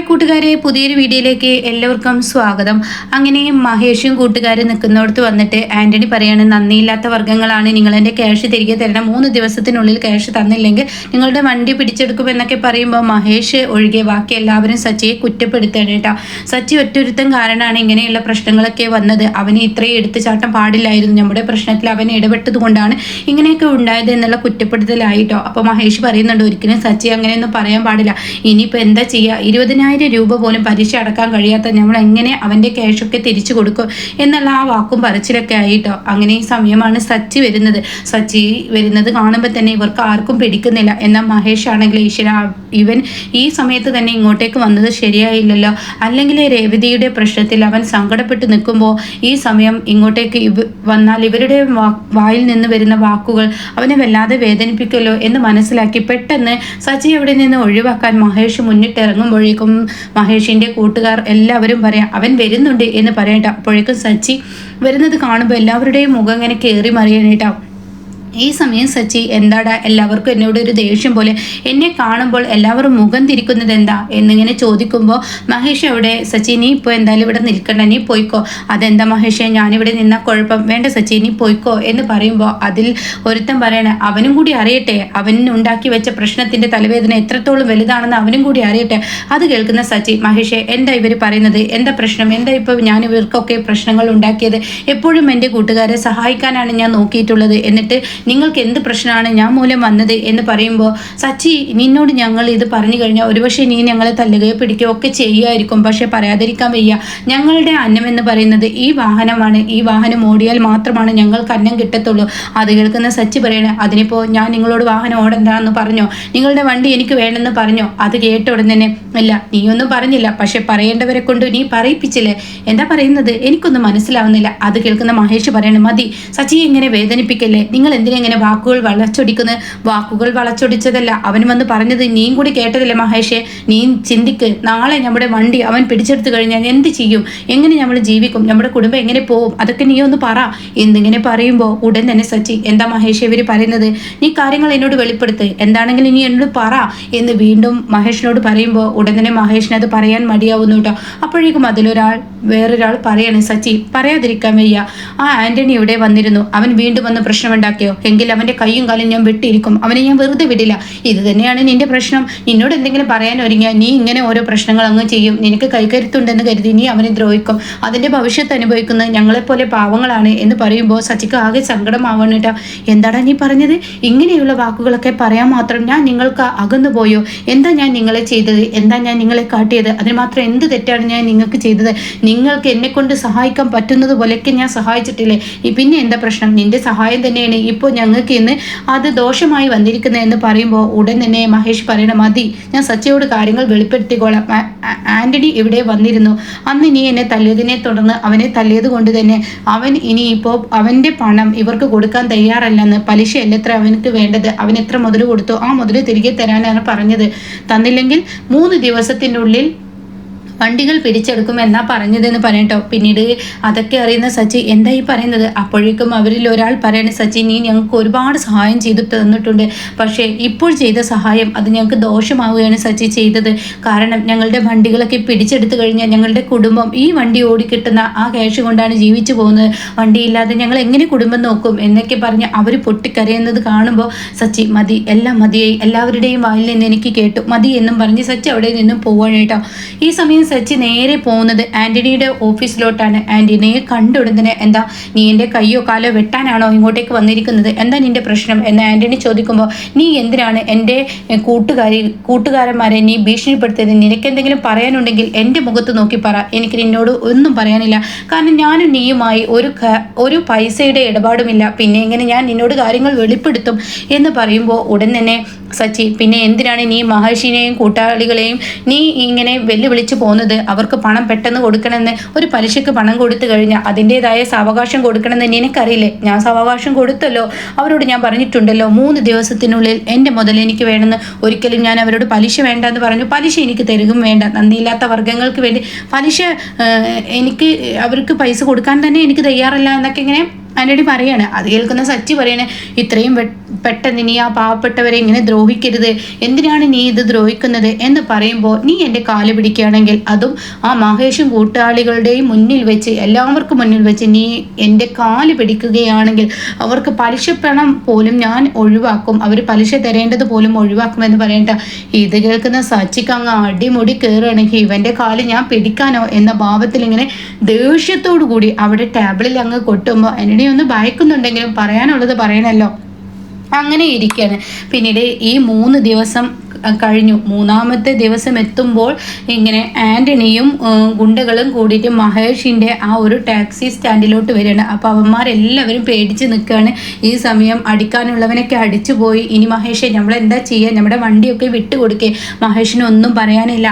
Hi കൂട്ടുകാരെ പുതിയൊരു വീഡിയോയിലേക്ക് എല്ലാവർക്കും സ്വാഗതം. അങ്ങനെ മഹേഷും കൂട്ടുകാരും നിൽക്കുന്നിടത്ത് വന്നിട്ട് ആന്റണി പറയാണ് നന്ദിയില്ലാത്ത വർഗങ്ങളാണ്. നിങ്ങൾ എന്റെ ക്യാഷ് തിരികെ തരണം. മൂന്ന് ദിവസത്തിനുള്ളിൽ ക്യാഷ് തന്നില്ലെങ്കിൽ നിങ്ങളുടെ വണ്ടി പിടിച്ചെടുക്കുമെന്നൊക്കെ പറയുമ്പോൾ മഹേഷ് ഒഴികെ ബാക്കി എല്ലാവരും സച്ചിയെ കുറ്റപ്പെടുത്തണം കേട്ടോ. സച്ചി ഒറ്റൊരുത്തം കാരണമാണ് ഇങ്ങനെയുള്ള പ്രശ്നങ്ങളൊക്കെ വന്നത്. അവന് ഇത്രയും എടുത്തുചാട്ടം പാടില്ലായിരുന്നു. നമ്മുടെ പ്രശ്നത്തിൽ അവൻ ഇടപെട്ടത് കൊണ്ടാണ് ഇങ്ങനെയൊക്കെ ഉണ്ടായത് എന്നുള്ള കുറ്റപ്പെടുത്തലായിട്ടോ. അപ്പോൾ മഹേഷ് പറയുന്നുണ്ട് ഒരിക്കലും സച്ചി അങ്ങനെയൊന്നും പറയാൻ പാടില്ല. ഇനിയിപ്പോൾ എന്താ ചെയ്യുക ഇരുപതിനായിരം രൂപ പോലും പലിശ അടക്കാൻ കഴിയാത്ത നമ്മൾ എങ്ങനെ അവന്റെ ക്യാഷൊക്കെ തിരിച്ചു കൊടുക്കും എന്നുള്ള ആ വാക്കും പറച്ചിലൊക്കെ ആയിട്ടോ. അങ്ങനെ ഈ സമയമാണ് സച്ചി വരുന്നത്. സച്ചി വരുന്നത് കാണുമ്പോൾ തന്നെ ഇവർക്ക് ആർക്കും പിടിക്കുന്നില്ല. എന്നാൽ മഹേഷ് ആണെങ്കിൽ ഈശ്വര ഇവൻ ഈ സമയത്ത് തന്നെ ഇങ്ങോട്ടേക്ക് വന്നത് ശരിയായില്ലല്ലോ. അല്ലെങ്കിൽ രേവതിയുടെ പ്രശ്നത്തിൽ അവൻ സങ്കടപ്പെട്ട് നിൽക്കുമ്പോൾ ഈ സമയം ഇങ്ങോട്ടേക്ക് ഇവ വന്നാൽ ഇവരുടെ വായിൽ നിന്ന് വരുന്ന വാക്കുകൾ അവനെ വല്ലാതെ വേദനിപ്പിക്കുമല്ലോ എന്ന് മനസ്സിലാക്കി പെട്ടെന്ന് സച്ചി അവിടെ നിന്ന് ഒഴിവാക്കാൻ മഹേഷ് മുന്നിട്ടിറങ്ങുമ്പോഴേക്കും മഹേഷിന്റെ കൂട്ടുകാർ എല്ലാവരും പറയാം അവൻ വരുന്നുണ്ട് എന്ന് പറയട്ടെ അപ്പോഴേക്കും സച്ചി വരുന്നത് കാണുമ്പോൾ എല്ലാവരുടെയും മുഖം ഇങ്ങനെ കയറി മറിയാനായിട്ടാവും ഈ സമയം സച്ചി എന്താടാ എല്ലാവർക്കും എന്നോട് ഒരു ദേഷ്യം പോലെ എന്നെ കാണുമ്പോൾ എല്ലാവരും മുഖം തിരിക്കുന്നത് എന്താ എന്നിങ്ങനെ ചോദിക്കുമ്പോൾ മഹേഷ് അവിടെ സച്ചി നീ ഇപ്പോൾ എന്തായാലും ഇവിടെ നിൽക്കണ്ട നീ പോയിക്കോ. അതെന്താ മഹേഷേ ഞാനിവിടെ നിന്ന കുഴപ്പം. വേണ്ട സച്ചി നീ പോയിക്കോ എന്ന് പറയുമ്പോൾ അതിൽ ഒരുത്തൻ പറയണേ അവനും കൂടി അറിയട്ടെ. അവൻ ഉണ്ടാക്കി വെച്ച പ്രശ്നത്തിന്റെ തലവേദന എത്രത്തോളം വലുതാണെന്ന് അവനും കൂടി അറിയട്ടെ. അത് കേൾക്കുന്ന സച്ചി മഹേഷേ എന്താ ഇവർ പറയുന്നത്? എന്താ പ്രശ്നം? എന്താ ഇപ്പോൾ ഞാൻ ഇവർക്കൊക്കെ പ്രശ്നങ്ങൾ ഉണ്ടാക്കിയത്? എപ്പോഴും എന്റെ കൂട്ടുകാരെ സഹായിക്കാനാണ് ഞാൻ നോക്കിയിട്ടുള്ളത്. എന്നിട്ട് നിങ്ങൾക്ക് എന്ത് പ്രശ്നമാണ്? ഞാൻ മൂലം വന്നത് എന്ന് പറയുമ്പോൾ സച്ചി നിന്നോട് ഞങ്ങൾ ഇത് പറഞ്ഞു കഴിഞ്ഞാൽ ഒരുപക്ഷെ നീ ഞങ്ങളെ തല്ലുകയോ പിടിക്കുകയോ ഒക്കെ ചെയ്യുമായിരിക്കും. പക്ഷെ പറയാതിരിക്കാൻ വയ്യ. ഞങ്ങളുടെ അന്നം എന്ന് പറയുന്നത് ഈ വാഹനമാണ്. ഈ വാഹനം ഓടിയാൽ മാത്രമാണ് ഞങ്ങൾക്ക് അന്നം കിട്ടത്തുള്ളൂ. അത് കേൾക്കുന്ന സച്ചി പറയണേ അതിനിപ്പോൾ ഞാൻ നിങ്ങളോട് വാഹനം ഓടണ്ടെന്ന് പറഞ്ഞോ? നിങ്ങളുടെ വണ്ടി എനിക്ക് വേണമെന്ന് പറഞ്ഞോ? അത് കേട്ട ഉടൻ തന്നെ ഇല്ല നീയൊന്നും പറഞ്ഞില്ല. പക്ഷെ പറയേണ്ടവരെ കൊണ്ട് നീ പറയിപ്പിച്ചില്ലേ? എന്താ പറയുന്നത്? എനിക്കൊന്നും മനസ്സിലാവുന്നില്ല. അത് കേൾക്കുന്ന മഹേഷ് പറയണേ മതി സച്ചി ഇങ്ങനെ വേദനിപ്പിക്കല്ലേ? നിങ്ങൾ എന്തിനാ ഇങ്ങനെ വാക്കുകൾ വളച്ചൊടിക്കുന്നത്? വാക്കുകൾ വളച്ചൊടിച്ചതല്ല. അവൻ വന്ന് പറഞ്ഞത് നീയും കൂടി കേട്ടതല്ലേ മഹേഷെ? നീ ചിന്തിക്ക്. നാളെ നമ്മുടെ വണ്ടി അവൻ പിടിച്ചെടുത്തു കഴിഞ്ഞാൽ എന്ത് ചെയ്യും? എങ്ങനെ നമ്മൾ ജീവിക്കും? നമ്മുടെ കുടുംബം എങ്ങനെ പോവും? അതൊക്കെ നീ ഒന്ന് പറ. എന്തിങ്ങനെ പറയുമ്പോൾ ഉടൻ തന്നെ സച്ചി എന്താ മഹേഷ് ഇവർ പറയുന്നത്? നീ കാര്യങ്ങൾ എന്നോട് വെളിപ്പെടുത്ത്. എന്താണെങ്കിലും നീ എന്നോട് പറ എന്ന് വീണ്ടും മഹേഷിനോട് പറയുമ്പോൾ ഉടൻ തന്നെ മഹേഷിന് അത് പറയാൻ മടിയാവുന്നു കേട്ടോ. അപ്പോഴേക്കും അതിലൊരാൾ വേറൊരാൾ പറയണേ സച്ചി പറയാതിരിക്കാൻ വയ്യ. ആ ആന്റണി ഇവിടെ വന്നിരുന്നു. അവൻ വീണ്ടും വന്ന് പ്രശ്നമുണ്ടാക്കിയോ? എങ്കിൽ അവന്റെ കൈയും കാലും ഞാൻ വെട്ടിയിരിക്കും. അവനെ ഞാൻ വെറുതെ വിടില്ല. ഇത് തന്നെയാണ് നിന്റെ പ്രശ്നം. നിന്നോട് എന്തെങ്കിലും പറയാൻ ഒരുങ്ങിയാൽ നീ ഇങ്ങനെ ഓരോ പ്രശ്നങ്ങൾ അങ്ങ് ചെയ്യും. നിനക്ക് കൈകരുത്തുണ്ടെന്ന് കരുതി നീ അവനെ ദ്രോഹിക്കും. അതിന്റെ ഭവിഷ്യത്ത് അനുഭവിക്കുന്നത് ഞങ്ങളെപ്പോലെ പാവങ്ങളാണ് എന്ന് പറയുമ്പോൾ സച്ചിക്ക് ആകെ സങ്കടമാവണം കേട്ടോ എന്താടാ നീ പറഞ്ഞത്? ഇങ്ങനെയുള്ള വാക്കുകളൊക്കെ പറയാൻ മാത്രം ഞാൻ നിങ്ങൾക്ക് അകന്നു പോയോ? എന്താ ഞാൻ നിങ്ങളെ ചെയ്തത്? എന്താ ഞാൻ നിങ്ങളെ കാട്ടിയത്? അതിന് മാത്രം എന്ത് തെറ്റാണ് ഞാൻ നിങ്ങൾക്ക് ചെയ്തത്? നിങ്ങൾക്ക് എന്നെ കൊണ്ട് സഹായിക്കാൻ പറ്റുന്നത് പോലെയൊക്കെ ഞാൻ സഹായിച്ചിട്ടില്ലേ? പിന്നെ എന്താ പ്രശ്നം? നിന്റെ സഹായം തന്നെയാണ്. ഇപ്പോൾ ഞങ്ങൾക്ക് ഇന്ന് അത് ദോഷമായി വന്നിരിക്കുന്നതെന്ന് പറയുമ്പോൾ ഉടൻ തന്നെ മഹേഷ് പറയണ മതി ഞാൻ സച്ചയോട് കാര്യങ്ങൾ വെളിപ്പെടുത്തിക്കോളാം. ആന്റണി ഇവിടെ വന്നിരുന്നു. അന്ന് നീ എന്നെ തല്ലിയതിനെ തുടർന്ന് അവനെ തല്ലിയത് കൊണ്ട് തന്നെ അവൻ ഇനി ഇപ്പോൾ അവന്റെ പണം ഇവർക്ക് കൊടുക്കാൻ തയ്യാറല്ലെന്ന് പലിശയല്ല എത്ര അവനക്ക് വേണ്ടത്. അവൻ എത്ര മുതൽ കൊടുത്തു? ആ മുതൽ തിരികെ തരാനാണ് പറഞ്ഞത്. തന്നില്ലെങ്കിൽ മൂന്ന് ദിവസത്തിനുള്ളിൽ വണ്ടികൾ പിടിച്ചെടുക്കുമെന്നാ പറഞ്ഞതെന്ന് പറയട്ടോ പിന്നീട് അതൊക്കെ അറിയുന്ന സച്ചി എന്താ ഈ പറയുന്നത്? അപ്പോഴേക്കും അവരിൽ ഒരാൾ പറയണ സച്ചി നീ ഞങ്ങൾക്ക് ഒരുപാട് സഹായം ചെയ്തു തന്നിട്ടുണ്ട്. പക്ഷേ ഇപ്പോൾ ചെയ്ത സഹായം അത് ഞങ്ങൾക്ക് ദോഷമാവുകയാണ് സച്ചി ചെയ്തത്. കാരണം ഞങ്ങളുടെ വണ്ടികളൊക്കെ പിടിച്ചെടുത്തു കഴിഞ്ഞാൽ ഞങ്ങളുടെ കുടുംബം ഈ വണ്ടി ഓടിക്കിട്ടുന്ന ആ ക്യാഷ് കൊണ്ടാണ് ജീവിച്ചു പോകുന്നത്. വണ്ടിയില്ലാതെ ഞങ്ങൾ എങ്ങനെ കുടുംബം നോക്കും? എന്നൊക്കെ പറഞ്ഞ് അവർ പൊട്ടിക്കരയുന്നത് കാണുമ്പോൾ സച്ചി മതി എല്ലാം മതിയായി. എല്ലാവരുടെയും വായിൽ നിന്ന് എനിക്ക് കേട്ടു. മതി എന്നും പറഞ്ഞ് സച്ചി അവിടെ നിന്നും പോവാണ് കേട്ടോ ഈ സമയം സച്ചി നേരെ പോകുന്നത് ആന്റണിയുടെ ഓഫീസിലോട്ടാണ്. ആന്റണിയെ കണ്ടുടനെ എന്താ നീ എന്റെ കയ്യോ കാലോ വെട്ടാനാണോ ഇങ്ങോട്ടേക്ക് വന്നിരിക്കുന്നത്? എന്താ നിന്റെ പ്രശ്നം? എന്ന് ആന്റണി ചോദിക്കുമ്പോൾ നീ എന്തിനാണ് എന്റെ കൂട്ടുകാരി കൂട്ടുകാരന്മാരെ നീ ഭീഷണിപ്പെടുത്തിയത്? നിനക്കെന്തെങ്കിലും പറയാനുണ്ടെങ്കിൽ എന്റെ മുഖത്ത് നോക്കി പറ. എനിക്ക് നിന്നോട് ഒന്നും പറയാനില്ല. കാരണം ഞാനും നീയുമായി ഒരു ഒരു പൈസയുടെ ഇടപാടുമില്ല. പിന്നെ എങ്ങനെ ഞാൻ നിന്നോട് കാര്യങ്ങൾ വെളിപ്പെടുത്തും? എന്ന് പറയുമ്പോൾ ഉടൻ തന്നെ സച്ചി പിന്നെ എന്തിനാണ് നീ മഹർഷിനെയും കൂട്ടാളികളെയും നീ ഇങ്ങനെ വെല്ലുവിളിച്ച് പോകുന്നത്? അവർക്ക് പണം പെട്ടെന്ന് കൊടുക്കണമെന്ന് ഒരു പലിശക്ക് പണം കൊടുത്തു കഴിഞ്ഞാൽ അതിന്റെതായ സാവകാശം കൊടുക്കണമെന്ന് എനിക്കറിയില്ലേ? ഞാൻ സാവകാശം കൊടുത്തല്ലോ. അവരോട് ഞാൻ പറഞ്ഞിട്ടുണ്ടല്ലോ മൂന്ന് ദിവസത്തിനുള്ളിൽ എന്റെ മുതൽ എനിക്ക് വേണമെന്ന് ഒരിക്കലും ഞാൻ അവരോട് പലിശ വേണ്ട എന്ന് പറഞ്ഞു. പലിശ എനിക്ക് തരുകയും വേണ്ട. നന്ദിയില്ലാത്ത വർഗങ്ങൾക്ക് വേണ്ടി പലിശ എനിക്ക് അവർക്ക് പൈസ കൊടുക്കാൻ തന്നെ എനിക്ക് തയ്യാറല്ല എന്നൊക്കെ ഇങ്ങനെ ആന്റണി പറയാണ്. അത് കേൾക്കുന്ന സച്ചി പറയണേ ഇത്രയും പെട്ടെന്ന് നീ ആ പാവപ്പെട്ടവരെ ഇങ്ങനെ ദ്രോഹിക്കരുത്. എന്തിനാണ് നീ ഇത് ദ്രോഹിക്കുന്നത് എന്ന് പറയുമ്പോൾ നീ എന്റെ കാൽ പിടിക്കുകയാണെങ്കിൽ അതും ആ മഹേഷും കൂട്ടാളികളുടെയും മുന്നിൽ വെച്ച് എല്ലാവർക്കും മുന്നിൽ വെച്ച് നീ എന്റെ കാൽ പിടിക്കുകയാണെങ്കിൽ അവർക്ക് പലിശ പണം പോലും ഞാൻ ഒഴിവാക്കും. അവർ പലിശ തരേണ്ടത് പോലും ഒഴിവാക്കുമെന്ന് പറയണ്ട. ഇത് കേൾക്കുന്ന സച്ചിക്ക് അങ്ങ് അടിമുടി കയറുകയാണെങ്കിൽ ഇവന്റെ കാൽ ഞാൻ പിടിക്കാനോ എന്ന ഭാവത്തിൽ ഇങ്ങനെ ദേഷ്യത്തോടു കൂടി അവിടെ ടേബിളിൽ അങ്ങ് കൊട്ടുമ്പോൾ എന്നെ ഒന്ന് ഭയക്കുന്നുണ്ടെങ്കിലും പറയാനുള്ളത് പറയണല്ലോ. അങ്ങനെ ഇരിക്കുകയാണ് പിന്നീട് ഈ മൂന്ന് ദിവസം കഴിഞ്ഞു. മൂന്നാമത്തെ ദിവസം എത്തുമ്പോൾ ഇങ്ങനെ ആന്റണിയും ഗുണ്ടകളും കൂടിയിട്ട് മഹേഷിന്റെ ആ ഒരു ടാക്സി സ്റ്റാൻഡിലോട്ട് വരികയാണ്. അപ്പോൾ അവന്മാരെല്ലാവരും പേടിച്ച് നിൽക്കുകയാണ്. ഈ സമയം അടിക്കാനുള്ളവനൊക്കെ അടിച്ചു പോയി. ഇനി മഹേഷെ നമ്മളെന്താ ചെയ്യുക നമ്മുടെ വണ്ടിയൊക്കെ വിട്ടു കൊടുക്കേ. മഹേഷിന് ഒന്നും പറയാനില്ല.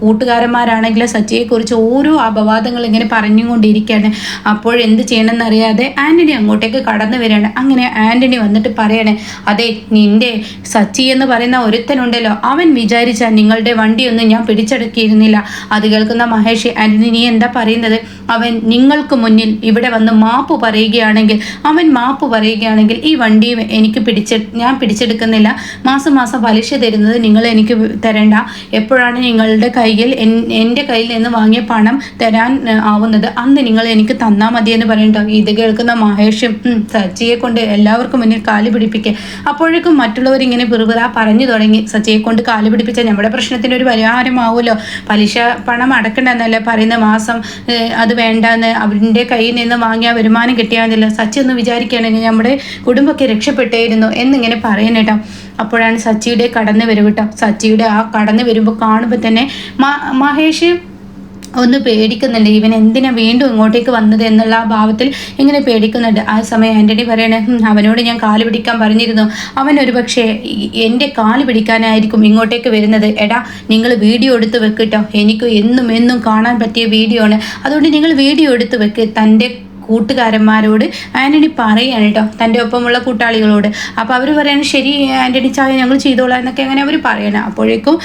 കൂട്ടുകാരന്മാരാണെങ്കിൽ സച്ചിയെക്കുറിച്ച് ഓരോ അപവാദങ്ങൾ ഇങ്ങനെ പറഞ്ഞുകൊണ്ടിരിക്കുകയാണ്. അപ്പോൾ എന്ത് ചെയ്യണമെന്നറിയാതെ ആന്റണി അങ്ങോട്ടേക്ക് കടന്നു വരികയാണ്. അങ്ങനെ ആന്റണി വന്നിട്ട് പറയണേ അതെ നിന്റെ സച്ചി എന്ന് പറയുന്ന ഒരുത്തനുണ്ടല്ലോ. അവൻ വിചാരിച്ച നിങ്ങളുടെ വണ്ടിയൊന്നും ഞാൻ പിടിച്ചെടുക്കിയിരുന്നില്ല. അത് കേൾക്കുന്ന മഹേഷ് ആന്റണി നീ എന്താ പറയുന്നത്? അവൻ നിങ്ങൾക്ക് മുന്നിൽ ഇവിടെ വന്ന് മാപ്പ് പറയുകയാണെങ്കിൽ അവൻ മാപ്പ് പറയുകയാണെങ്കിൽ ഈ വണ്ടി എനിക്ക് പിടിച്ച ഞാൻ പിടിച്ചെടുക്കുന്നില്ല. മാസം മാസം പലിശ തരുന്നത് നിങ്ങൾ എനിക്ക് തരേണ്ട. എപ്പോഴാണ് നിങ്ങളുടെ കയ്യിൽ എന്റെ കയ്യിൽ നിന്ന് വാങ്ങിയ പണം തരാൻ ആവുന്നത്? അന്ന് നിങ്ങൾ എനിക്ക് തന്നാൽ മതി എന്ന് പറയണ്ടോ? ഇത് കേൾക്കുന്ന മഹേഷും സച്ചിയെ കൊണ്ട് എല്ലാവർക്കും മുന്നിൽ കാൽ പിടിപ്പിക്കുക അപ്പോഴേക്കും മറ്റുള്ളവർ ഇങ്ങനെ പിറുപിറ പറഞ്ഞു തുടങ്ങി. സച്ചിയെ കൊണ്ട് കാൽ പിടിപ്പിച്ചാൽ നമ്മുടെ പ്രശ്നത്തിന് ഒരു പരിഹാരമാവുമല്ലോ. പലിശ പണം അടക്കണ്ടെന്നല്ല പറയുന്ന മാസം അത് വേണ്ടെന്ന് അവരുടെ കയ്യിൽ നിന്ന് വാങ്ങിയ വരുമാനം കിട്ടിയാന്നില്ല സച്ചി ഒന്ന് വിചാരിക്കുകയാണെങ്കിൽ നമ്മുടെ കുടുംബമൊക്കെ രക്ഷപ്പെട്ടേയിരുന്നു എന്നിങ്ങനെ പറയുന്നേട്ടോ അപ്പോഴാണ് സച്ചിയുടെ കടന്നു വരവ് സച്ചിയുടെ ആ കടന്നു വരുമ്പോൾ കാണുമ്പോൾ തന്നെ മഹേഷ് ഒന്ന് പേടിക്കുന്നുണ്ട്. ഇവൻ എന്തിനാ വീണ്ടും ഇങ്ങോട്ടേക്ക് വന്നത് എന്നുള്ള ആ ഭാവത്തിൽ ഇങ്ങനെ പേടിക്കുന്നുണ്ട്. ആ സമയം ആന്റണി പറയണേ അവനോട് ഞാൻ കാൽ പിടിക്കാൻ പറഞ്ഞിരുന്നു. അവൻ ഒരു പക്ഷേ എന്റെ കാൽ പിടിക്കാനായിരിക്കും ഇങ്ങോട്ടേക്ക് വരുന്നത്. എടാ നിങ്ങൾ വീഡിയോ എടുത്ത് വെക്കിട്ടോ എനിക്ക് എന്നും എന്നും കാണാൻ പറ്റിയ വീഡിയോ ആണ്. അതുകൊണ്ട് നിങ്ങൾ വീഡിയോ എടുത്ത് വെക്ക്. തന്റെ കൂട്ടുകാരന്മാരോട് ആന്റണി പറയാണ് കേട്ടോ തന്റെ ഒപ്പമുള്ള കൂട്ടാളികളോട്. അപ്പോൾ അവർ പറയാണ് ശരി ആന്റണി ചായ ഞങ്ങൾ ചെയ്തോളാം എന്നൊക്കെ അങ്ങനെ അവർ പറയണം. അപ്പോഴേക്കും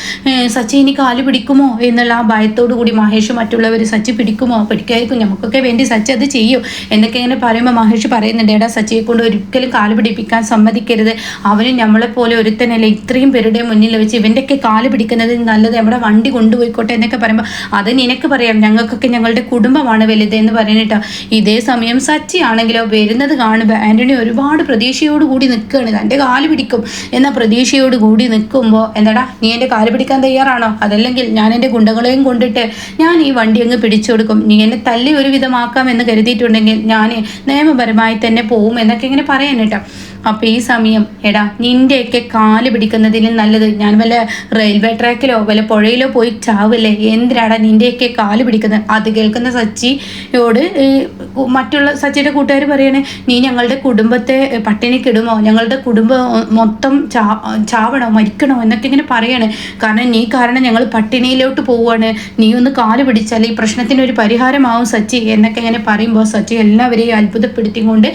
സച്ചി ഇനി കാൽ പിടിക്കുമോ എന്നുള്ള ആ ഭയത്തോടു കൂടി മഹേഷ് മറ്റുള്ളവർ സച്ചി പിടിക്കുമോ? പിടിക്കായിരിക്കും നമുക്കൊക്കെ വേണ്ടി സച്ചി അത് ചെയ്യും എന്നൊക്കെ ഇങ്ങനെ പറയുമ്പോൾ മഹേഷ് പറയുന്നുണ്ട് എടാ സച്ചിയെ കൊണ്ട് ഒരിക്കലും കാൽ പിടിപ്പിക്കാൻ സമ്മതിക്കരുത്. അവനും നമ്മളെപ്പോലെ ഒരുത്തനല്ലേ ഇത്രയും പേരുടെ മുന്നിൽ വെച്ച് ഇവന്റെയൊക്കെ കാൽ പിടിക്കുന്നത് നല്ലത് നമ്മുടെ വണ്ടി കൊണ്ടുപോയിക്കോട്ടെ എന്നൊക്കെ പറയുമ്പോൾ അത് നിനക്ക് പറയാം ഞങ്ങൾക്കൊക്കെ ഞങ്ങളുടെ കുടുംബമാണ് വലുത് എന്ന് പറയുന്നിട്ടാ ഇതേ സമയം സച്ചി ആണെങ്കിലോ വരുന്നത് കാണുമ്പോൾ ആന്റണി ഒരുപാട് പ്രതീക്ഷയോട് കൂടി നിൽക്കുകയാണ്. തന്റെ കാൽ പിടിക്കും എന്ന പ്രതീക്ഷയോട് കൂടി നിൽക്കുമ്പോൾ എന്താടാ നീ എന്റെ കാൽ പിടിക്കാൻ തയ്യാറാണോ? അതല്ലെങ്കിൽ ഞാൻ എന്റെ ഗുണ്ടകളെയും കൊണ്ടിട്ട് ഞാൻ ഈ വണ്ടി അങ്ങ് പിടിച്ചു കൊടുക്കും. നീ എന്നെ തല്ലി ഒരു വിധമാക്കാം എന്ന് കരുതിയിട്ടുണ്ടെങ്കിൽ ഞാൻ നിയമപരമായി തന്നെ പോവും എന്നൊക്കെ ഇങ്ങനെ പറയാൻ അപ്പോൾ ഈ സമയം എടാ നിന്റെയൊക്കെ കാൽ പിടിക്കുന്നതിലും നല്ലത്. ഞാൻ വല്ല റെയിൽവേ ട്രാക്കിലോ വല്ല പുഴയിലോ പോയി ചാവില്ലേ? എന്തിനാടാ നിന്റെയൊക്കെ കാൽ പിടിക്കുന്നത്? അത് കേൾക്കുന്ന സച്ചിയോട് മറ്റുള്ള സച്ചിയുടെ കൂട്ടുകാർ പറയണേ നീ ഞങ്ങളുടെ കുടുംബത്തെ പട്ടിണിക്കിടുമോ ഞങ്ങളുടെ കുടുംബം മൊത്തം ചാവണോ മരിക്കണോ? എന്നൊക്കെ ഇങ്ങനെ പറയണേ. കാരണം നീ കാരണം ഞങ്ങൾ പട്ടിണിയിലോട്ട് പോവുകയാണ് നീ ഒന്ന് കാൽ പിടിച്ചാൽ ഈ പ്രശ്നത്തിന് ഒരു പരിഹാരമാവും സച്ചി എന്നൊക്കെ ഇങ്ങനെ പറയുമ്പോൾ സച്ചി എല്ലാവരെയും അത്ഭുതപ്പെടുത്തിക്കൊണ്ട്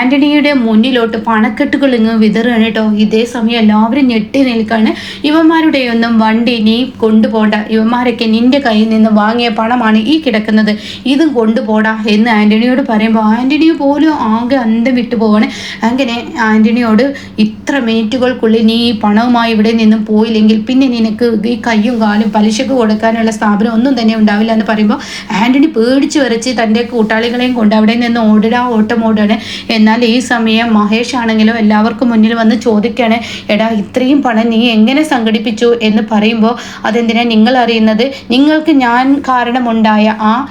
ആന്റണിയുടെ മുന്നിലോട്ട് പണക്കെട്ടുകൾ ഇങ്ങ് വിതറുകയാണ് കേട്ടോ ഇതേ സമയം എല്ലാവരും ഞെട്ടി നിൽക്കാണ്. ഇവന്മാരുടെ ഒന്നും വണ്ടി നീ കൊണ്ടുപോണ്ട. ഇവന്മാരൊക്കെ നിന്റെ കയ്യിൽ നിന്ന് വാങ്ങിയ പണമാണ് ഈ കിടക്കുന്നത്. ഇതും കൊണ്ടുപോടാ എന്ന് ആന്റണിയോട് പറയുമ്പോൾ ആന്റണി പോലും ആകെ അന്തം വിട്ടു പോവാണ്. അങ്ങനെ ആന്റണിയോട് ഇത്ര മിനിറ്റുകൾക്കുള്ളിൽ നീ ഈ പണവുമായി ഇവിടെ നിന്നും പോയില്ലെങ്കിൽ പിന്നെ നിനക്ക് ഈ കയ്യും കാലും പലിശക്ക് കൊടുക്കാനുള്ള സ്ഥാപനം ഒന്നും തന്നെ ഉണ്ടാവില്ല എന്ന് പറയുമ്പോൾ ആന്റണി പേടിച്ച് വരച്ച് തന്റെ കൂട്ടാളികളെയും കൊണ്ട് അവിടെ നിന്ന് ഓടിടാ ഓട്ടം ഓടാണ് എന്നാൽ ഈ സമയം മഹേഷ് ആണെങ്കിലും എല്ലാവർക്കും മുന്നിൽ വന്ന് ചോദിക്കുകയാണ് എടാ ഇത്രയും പണം നീ എങ്ങനെ സംഘടിപ്പിച്ചു? എന്ന് പറയുമ്പോൾ അതെന്തിനാ നിങ്ങൾ അറിയുന്നത്? നിങ്ങൾക്ക് ഞാൻ കാരണമുണ്ടായ ആ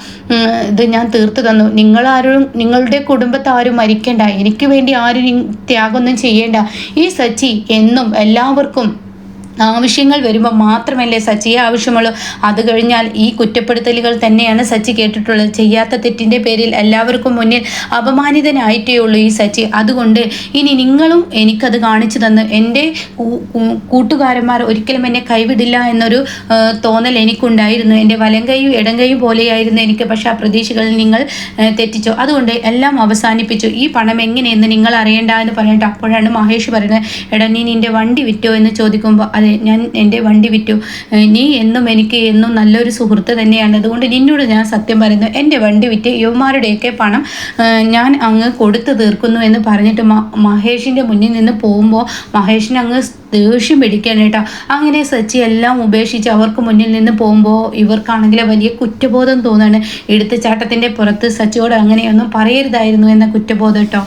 ഇത് ഞാൻ തീർത്തു തന്നു. നിങ്ങളാരും നിങ്ങളുടെ കുടുംബത്താരും മരിക്കേണ്ട. എനിക്ക് വേണ്ടി ആരും ത്യാഗമൊന്നും ചെയ്യേണ്ട. ഈ സച്ചി എന്നും എല്ലാവർക്കും ആവശ്യങ്ങൾ വരുമ്പോൾ മാത്രമല്ലേ സച്ചിയെ ആവശ്യമുള്ളൂ? അത് കഴിഞ്ഞാൽ ഈ കുറ്റപ്പെടുത്തലുകൾ തന്നെയാണ് സച്ചി കേട്ടിട്ടുള്ളത്. ചെയ്യാത്ത തെറ്റിന്റെ പേരിൽ എല്ലാവർക്കും മുന്നിൽ അപമാനിതനായിട്ടേ ഉള്ളൂ ഈ സച്ചി. അതുകൊണ്ട് ഇനി നിങ്ങളും എനിക്കത് കാണിച്ചു തന്ന്. എന്റെ കൂട്ടുകാരന്മാർ ഒരിക്കലും എന്നെ കൈവിടില്ല എന്നൊരു തോന്നൽ എനിക്കുണ്ടായിരുന്നു. എന്റെ വലം കൈയും ഇടം കൈയും പോലെയായിരുന്നു എനിക്ക്. പക്ഷെ ആ പ്രതീക്ഷകളിൽ നിങ്ങൾ തെറ്റിച്ചു? അതുകൊണ്ട് എല്ലാം അവസാനിപ്പിച്ചു. ഈ പണം എങ്ങനെയെന്ന് നിങ്ങൾ അറിയേണ്ട എന്ന് പറഞ്ഞിട്ട് അപ്പോഴാണ് മഹേഷ് പറയുന്നത് എടാ നീ നിന്റെ വണ്ടി വിറ്റോ? എന്ന് ചോദിക്കുമ്പോൾ അതെ ഞാൻ എന്റെ വണ്ടി വിറ്റു. നീ എന്നും എനിക്ക് എന്നും നല്ലൊരു സുഹൃത്ത് തന്നെയാണ്. അതുകൊണ്ട് നിന്നോട് ഞാൻ സത്യം പറയുന്നു എന്റെ വണ്ടി വിറ്റ് യുവമാരുടെയൊക്കെ പണം ഞാൻ അങ്ങ് കൊടുത്തു തീർക്കുന്നു എന്ന് പറഞ്ഞിട്ട് മഹേഷിന്റെ മുന്നിൽ നിന്ന് പോകുമ്പോൾ മഹേഷിന് അങ്ങ് ദേഷ്യം പിടിക്കാൻ കേട്ടോ. അങ്ങനെ സച്ചി എല്ലാം ഉപേക്ഷിച്ച് അവർക്ക് മുന്നിൽ നിന്ന് പോകുമ്പോൾ ഇവർക്കാണെങ്കിൽ വലിയ കുറ്റബോധം തോന്നുകയാണ് എടുത്തുചാട്ടത്തിന്റെ പുറത്ത് സച്ചിയോട് അങ്ങനെയൊന്നും പറയരുതായിരുന്നു എന്ന കുറ്റബോധം കേട്ടോ.